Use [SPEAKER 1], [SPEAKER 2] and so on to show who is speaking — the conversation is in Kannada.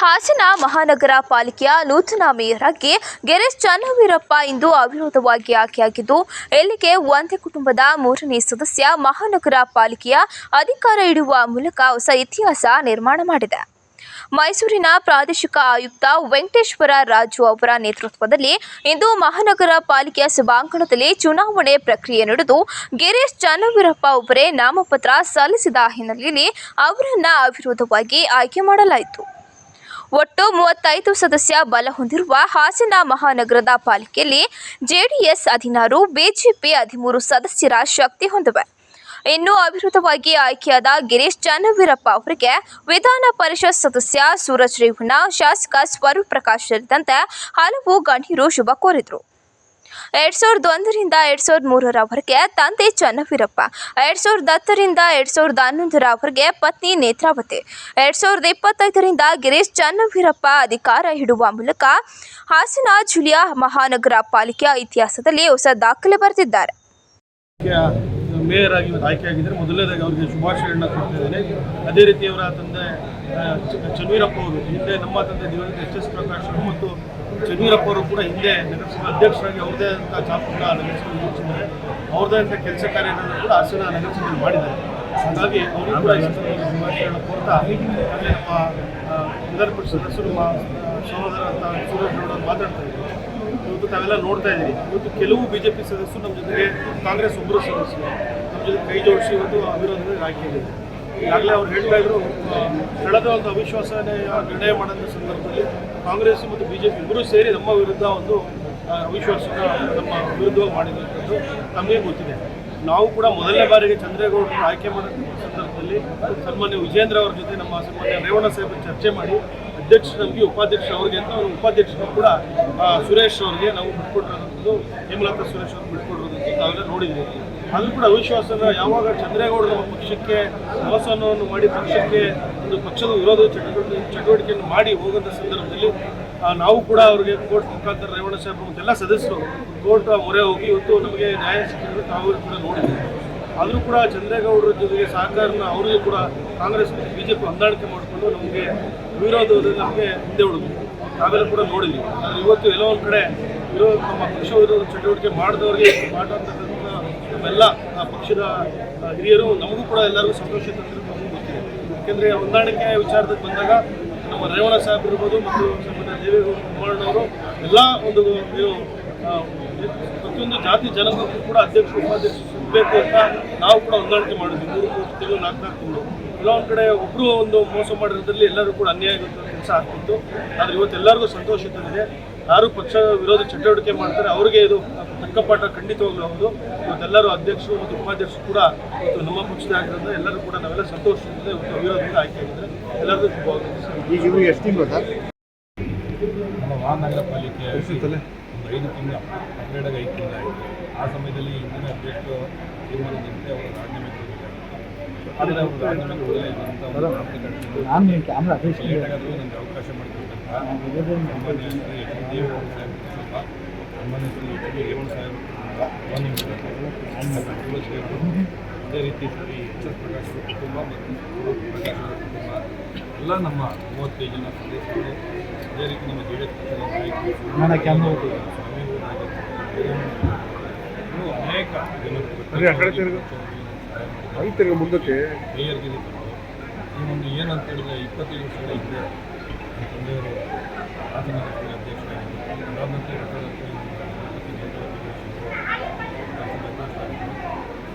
[SPEAKER 1] ಹಾಸನ ಮಹಾನಗರ ಪಾಲಿಕೆಯ ನೂತನ ಮೇಯರ್ ಆಗಿ ಗಿರೀಶ್ ಚನ್ನವೀರಪ್ಪ ಇಂದು ಅವಿರೋಧವಾಗಿ ಆಯ್ಕೆಯಾಗಿದ್ದು, ಇಲ್ಲಿಗೆ ಒಂದೇ ಕುಟುಂಬದ ಮೂರನೇ ಸದಸ್ಯ ಮಹಾನಗರ ಪಾಲಿಕೆಯ ಅಧಿಕಾರ ಇಡುವ ಮೂಲಕ ಹೊಸ ಇತಿಹಾಸ ನಿರ್ಮಾಣ ಮಾಡಿದೆ. ಮೈಸೂರಿನ ಪ್ರಾದೇಶಿಕ ಆಯುಕ್ತ ವೆಂಕಟೇಶ್ವರ ರಾಜು ಅವರ ನೇತೃತ್ವದಲ್ಲಿ ಇಂದು ಮಹಾನಗರ ಪಾಲಿಕೆಯ ಸಭಾಂಗಣದಲ್ಲಿ ಚುನಾವಣೆ ಪ್ರಕ್ರಿಯೆ ನಡೆದು, ಗಿರೀಶ್ ಚನ್ನವೀರಪ್ಪ ಒಬ್ಬರೇ ನಾಮಪತ್ರ ಸಲ್ಲಿಸಿದ ಹಿನ್ನೆಲೆಯಲ್ಲಿ ಅವರನ್ನು ಅವಿರೋಧವಾಗಿ ಆಯ್ಕೆ ಮಾಡಲಾಯಿತು. ಒಟ್ಟು ಮೂವತ್ತೈದು ಸದಸ್ಯ ಬಲ ಹೊಂದಿರುವ ಹಾಸನ ಮಹಾನಗರದ ಪಾಲಿಕೆಯಲ್ಲಿ ಜೆಡಿಎಸ್ ಹದಿನಾರು, ಬಿಜೆಪಿ ಹದಿಮೂರು ಸದಸ್ಯರ ಶಕ್ತಿ ಹೊಂದಿವೆ. ಇನ್ನು ಅವಿರೋಧವಾಗಿ ಆಯ್ಕೆಯಾದ ಗಿರೀಶ್ ಚನ್ನವೀರಪ್ಪ ಅವರಿಗೆ ವಿಧಾನ ಪರಿಷತ್ ಸದಸ್ಯ ಸೂರಜ್ ರೇವಣ್ಣ, ಶಾಸಕ ಸ್ವರೂಪ್ ಪ್ರಕಾಶ್ ಸೇರಿದಂತೆ ಹಲವು ಗಣ್ಯರು ಶುಭ ಕೋರಿದರು. ಎರಡ್ ಸಾವಿರದ ಒಂದರಿಂದ ಎರಡ್ ಸಾವಿರದ ಮೂರರವರೆಗೆ ತಂದೆ ಚನ್ನವೀರಪ್ಪ, ಎರಡ್ ಸಾವಿರದ ಹತ್ತರಿಂದ ಎರಡ್ ಸಾವಿರದ ಹನ್ನೊಂದರವರೆಗೆ ಪತ್ನಿ ನೇತ್ರಾವತಿ, ಎರಡು ಸಾವಿರದ ಇಪ್ಪತ್ತೈದರಿಂದ ಗಿರೀಶ್ ಚನ್ನವೀರಪ್ಪ ಅಧಿಕಾರ ಹಿಡುವ ಮೂಲಕ ಹಾಸನ ಜಿಲ್ಲೆಯ ಮಹಾನಗರ ಪಾಲಿಕೆಯ ಇತಿಹಾಸದಲ್ಲಿ ಹೊಸ ದಾಖಲೆ ಬರೆದಿದ್ದಾರೆ.
[SPEAKER 2] ಮೇಯರ್ ಆಗಿ ಆಯ್ಕೆಯಾಗಿದ್ದರೆ. ಮೊದಲನೇದಾಗಿ ಅವರಿಗೆ ಶುಭಾಶಯಗಳನ್ನ ಕೊಡ್ತಿದ್ದೇನೆ ಅದೇ ರೀತಿ ಅವರ ತಂದೆ ಚನ್ನವೀರಪ್ಪ ಅವರು, ಹಿಂದೆ ನಮ್ಮ ತಂದೆ ದಿವಂಗತ ಎಸ್ ಎಸ್ ಪ್ರಕಾಶ್ ಮತ್ತು ಚನ್ನವೀರಪ್ಪ ಅವರು ಕೂಡ ಹಿಂದೆ ನಗರಸಭೆ ಅಧ್ಯಕ್ಷರಾಗಿ ಅವ್ರದೇ ಅಂತ ಚಾಪುರ ನಗರಸಭೆ ಅವ್ರದೇ ಅಂತ ಕೆಲಸ ಕಾರ್ಯಗಳನ್ನು ಕೂಡ ಹಾಸನ ನಗರಸಭೆಯಲ್ಲಿ ಮಾಡಿದ್ದಾರೆ. ಹಾಗಾಗಿ ಅವರು ಕೂಡ ಹಾಗೆ ನಮ್ಮ ವಿಧಾನ ಪರಿಷತ್ ಸದಸ್ಯರು ಸಹೋದರ ಅಂತ ಸೂರಜ್ ಮಾತಾಡ್ತಾ ಇದ್ದಾರೆ. ಇವತ್ತು ತಾವೆಲ್ಲ ನೋಡ್ತಾ ಇದ್ದೀರಿ. ಇವತ್ತು ಕೆಲವು ಬಿಜೆಪಿ ಸದಸ್ಯರು ನಮ್ಮ ಜೊತೆಗೆ ಕಾಂಗ್ರೆಸ್ ಒಬ್ಬರು ಸದಸ್ಯರು, ನಮ್ಮ ಜೊತೆ ಕೈ ಜೋಡಿಸಿ ಇವತ್ತು ಅವಿರೋಧವಾಗಿ ಆಯ್ಕೆಯಾಗಿದೆ ಈಗಾಗಲೇ ಅವ್ರು ಹೇಳ್ತಾ ಇದ್ರು ಕಳೆದ ಒಂದು ಅವಿಶ್ವಾಸನೇ ನಿರ್ಣಯ ಮಾಡಿದ ಸಂದರ್ಭದಲ್ಲಿ ಕಾಂಗ್ರೆಸ್ ಮತ್ತು ಬಿ ಜೆ ಪಿ ಇಬ್ಬರೂ ಸೇರಿ ನಮ್ಮ ವಿರುದ್ಧ ಒಂದು ಅವಿಶ್ವಾಸದ ನಮ್ಮ ವಿರುದ್ಧವಾಗಿ ಮಾಡಿದಂಥದ್ದು ನಮಗೆ ಗೊತ್ತಿದೆ. ನಾವು ಕೂಡ ಮೊದಲನೇ ಬಾರಿಗೆ ಚಂದ್ರೇಗೌಡರನ್ನು ಆಯ್ಕೆ ಮಾಡಿದ ಸಂದರ್ಭದಲ್ಲಿ ಸನ್ಮಾನ್ಯ ವಿಜೇಂದ್ರ ಅವರ ಜೊತೆ ನಮ್ಮ ಸನ್ಮಾನ್ಯ ರೇವಣ್ಣ ಸಾಹೇಬ್ ಚರ್ಚೆ ಮಾಡಿ ಅಧ್ಯಕ್ಷ ನಮಗೆ, ಉಪಾಧ್ಯಕ್ಷ ಅವರಿಗೆ ಅಂತ ಅವರು ಉಪಾಧ್ಯಕ್ಷರು ಕೂಡ ಸುರೇಶ್ ಅವರಿಗೆ ನಾವು ಬಿಟ್ಕೊಟ್ಟಿರೋದಂಥದ್ದು ಹೇಮಲತಾ ಸುರೇಶ್ ಅವ್ರು ಬಿಟ್ಕೊಟ್ಟಿರೋದಂಥದ್ದು ನಾವೆಲ್ಲ ನೋಡಿದ್ವಿ ಅದು ಕೂಡ ಅವಿಶ್ವಾಸನ ಯಾವಾಗ ಚಂದ್ರೇಗೌಡ ನಮ್ಮ ಪಕ್ಷಕ್ಕೆ ಅವಸಾನವನ್ನು ಮಾಡಿ ಪಕ್ಷಕ್ಕೆ ಒಂದು ಪಕ್ಷದ ವಿರೋಧ ಚಟುವಟಿಕೆ ಚಟುವಟಿಕೆಯನ್ನು ಮಾಡಿ ಹೋಗೋಂಥ ಸಂದರ್ಭದಲ್ಲಿ ನಾವು ಕೂಡ ಅವರಿಗೆ ಕೋರ್ಟ್ ಮುಖಾಂತರ ರೇವಣ್ಣ ಸಾಹೇಬ್ ಮತ್ತೆಲ್ಲ ಸದಸ್ಯರು ಕೋರ್ಟ್ ಮೊರೆ ಹೋಗಿ ಇವತ್ತು ನಮಗೆ ನ್ಯಾಯ ಸಿಕ್ಕಿದ್ರು ತಾವು ಕೂಡ ನೋಡಿದ್ದೀವಿ ಆದರೂ ಕೂಡ ಚಂದ್ರೇಗೌಡರ ಜೊತೆಗೆ ಸಹಕಾರನ ಅವರಿಗೆ ಕೂಡ ಕಾಂಗ್ರೆಸ್ ಮತ್ತು ಬಿ ಜೆ ಪಿ ಹೊಂದಾಣಿಕೆ ಮಾಡಿಕೊಂಡು ನಮಗೆ ವಿರೋಧದಲ್ಲಿ ನಮಗೆ ಹಿಂದೆ ಉಳಿದ್ವಿ. ನಾವೆಲ್ಲ ಕೂಡ ನೋಡಿದ್ವಿ. ಆದರೆ ಇವತ್ತು ಎಲ್ಲೋ ಒಂದು ಕಡೆ ವಿರೋಧ, ನಮ್ಮ ಪಕ್ಷ ವಿರೋಧ ಚಟುವಟಿಕೆ ಮಾಡಿದವರಿಗೆ ಮಾಡುವಂಥದ್ದು ನಮ್ಮೆಲ್ಲ ಆ ಪಕ್ಷದ ಹಿರಿಯರು, ನಮಗೂ ಕೂಡ ಎಲ್ಲರಿಗೂ ಸಂತೋಷ ತಂದಿರೋದು ನಮಗೂ ಗೊತ್ತಿದೆ. ಯಾಕೆಂದರೆ ಹೊಂದಾಣಿಕೆ ವಿಚಾರದಲ್ಲಿ ಬಂದಾಗ ನಮ್ಮ ರೇವಣ ಸಾಹೇಬ್ ಇರ್ಬೋದು ಮತ್ತು ಸಂಬಂಧ ದೇವೇಗೌಡ ಕುಮಾರಣ್ಣವರು ಎಲ್ಲ ಒಂದು ಏನು ಪ್ರತಿಯೊಂದು ಜಾತಿ ಜನಾಂಗಕ್ಕೂ ಕೂಡ ಅಧ್ಯಕ್ಷರು ಉಪಾಧ್ಯಕ್ಷ ಸಿಗಬೇಕು ಅಂತ ನಾವು ಕೂಡ ಹೊಂದಾಣಿಕೆ ಮಾಡಿದ್ವಿ. ಮೂರು ತಿಂಗಳು, ನಾಲ್ಕು ನಾಲ್ಕು ತಿಂಗಳು. ಒಂದು ಕಡೆ ಒಬ್ಬರು ಒಂದು ಮೋಸ ಮಾಡಿರೋದ್ರಲ್ಲಿ ಎಲ್ಲರೂ ಕೂಡ ಅನ್ಯಾಯ ಕೆಲಸ ಆಗ್ತಿತ್ತು. ಆದರೆ ಇವತ್ತು ಎಲ್ಲರಿಗೂ ಸಂತೋಷ ತಂದಿದೆ ಯಾರು ಪಕ್ಷ ವಿರೋಧ ಚಟುವಟಿಕೆ ಮಾಡ್ತಾರೆ, ಅವರಿಗೆ ಇದು ತಕ್ಕ ಪಾಠ ಖಂಡಿತವಾಗ್ಲೂ ಹೌದು. ಇವತ್ತೆಲ್ಲರೂ ಅಧ್ಯಕ್ಷರು ಮತ್ತು ಉಪಾಧ್ಯಕ್ಷರು ಕೂಡ ಇವತ್ತು ನಮ್ಮ ಪಕ್ಷದ ಆಗಿರೋದ್ರಿಂದ ಎಲ್ಲರೂ ಕೂಡ ನಾವೆಲ್ಲ ಸಂತೋಷದಿಂದ ಇವತ್ತು ಅವಿರೋಧದಿಂದ ಆಯ್ಕೆಯಾಗಿದ್ದಾರೆ ಎಲ್ಲರಿಗೂ
[SPEAKER 3] ಶುಭವಾಗುತ್ತೆ ಎಷ್ಟು ತಿಂಗಳು ಸರ್?
[SPEAKER 4] ನಮ್ಮ ಮಹಾನಗರ ಪಾಲಿಕೆ ಒಂದು ಐದು ತಿಂಗಳ ಹನ್ನೆರಡಾಗ ಐದು ತಿಂಗಳ ಆಯಿತು. ಆ ಸಮಯದಲ್ಲಿ ಇಂದಿನ ಅಧ್ಯಕ್ಷರು ತೀರ್ಮಾನದಂತೆ ಅವರು ರಾಜೀನಾಮೆ ಕೊಟ್ಟಿದ್ದಾರೆ. ಆದರೆ ಅವರು ರಾಜೀನಾಮೆ ಕೊಡಲೇ ಇಲ್ಲ ಅಂತ ಮಾತುಕತೆ
[SPEAKER 3] ನಾನು ನಿಮ್ಮ ಕ್ಯಾಮ್ರಾ ಅಫೀಸ್
[SPEAKER 4] ಲೇಟಾಗಾದರೂ ನನಗೆ ಅವಕಾಶ ಮಾಡಿಕೊಟ್ಟಂಥ ಸನ್ಮಾನ್ಯ ಶ್ರೀ ಎಚ್ ಡಿ ದೇವೇಗೌಡ ಸಾಹೇಬ್ ಸ್ವಲ್ಪ ಅದೇ ರೀತಿ ಶ್ರೀ ಪ್ರಕಾಶ್ ಕುಟುಂಬ ಮತ್ತು ಪ್ರಕಾಶ್ ಕುಟುಂಬ ಎಲ್ಲ ನಮ್ಮ ಮೂವತ್ತೈದು ಜನ ಸದಸ್ಯರು ಅದೇ ರೀತಿ ನಮ್ಮ ಜೆ ಡಿ ಎಸ್ ಅನೇಕ
[SPEAKER 3] ಜನರು ಮುಂದಕ್ಕೆ
[SPEAKER 4] ಮೇಯರ್ಗೆ ಈ ಒಂದು ಏನು ಅಂತ ಹೇಳಿದ್ರೆ ಇಪ್ಪತ್ತೈದು ವರ್ಷಗಳ ಹಿಂದೆ ತಂದೆಯವರು ಹಾಸನ